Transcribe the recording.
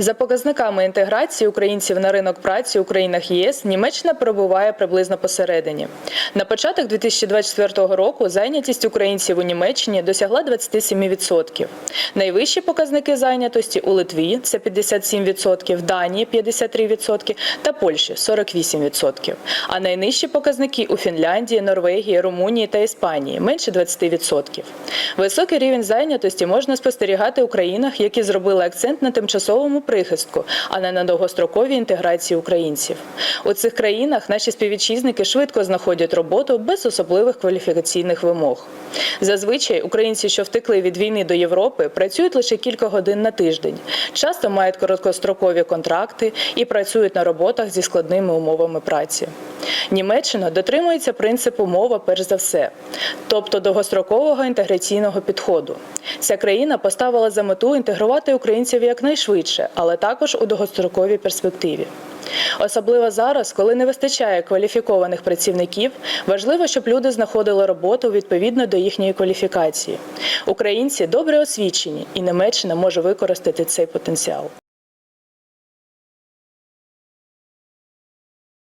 За показниками інтеграції українців на ринок праці у країнах ЄС Німеччина перебуває приблизно посередині. На початок 2024 року зайнятість українців у Німеччині досягла 27%. Найвищі показники зайнятості у Литві це 57%, Данії 53% та Польщі 48%. А найнижчі показники у Фінляндії, Норвегії, Румунії та Іспанії менше 20%. Високий рівень зайнятості можна спостерігати у країнах, які зробили акцент на тимчасовому прихистку, а не на довгостроковій інтеграції українців. У цих країнах наші співвітчизники швидко знаходять роботу без особливих кваліфікаційних вимог. Зазвичай українці, що втекли від війни до Європи, працюють лише кілька годин на тиждень, часто мають короткострокові контракти і працюють на роботах зі складними умовами праці. Німеччина дотримується принципу мова перш за все, тобто довгострокового інтеграційного підходу. Ця країна поставила за мету інтегрувати українців якнайшвидше, але також у довгостроковій перспективі. Особливо зараз, коли не вистачає кваліфікованих працівників, важливо, щоб люди знаходили роботу відповідно до їхньої кваліфікації. Українці добре освічені, і Німеччина може використати цей потенціал.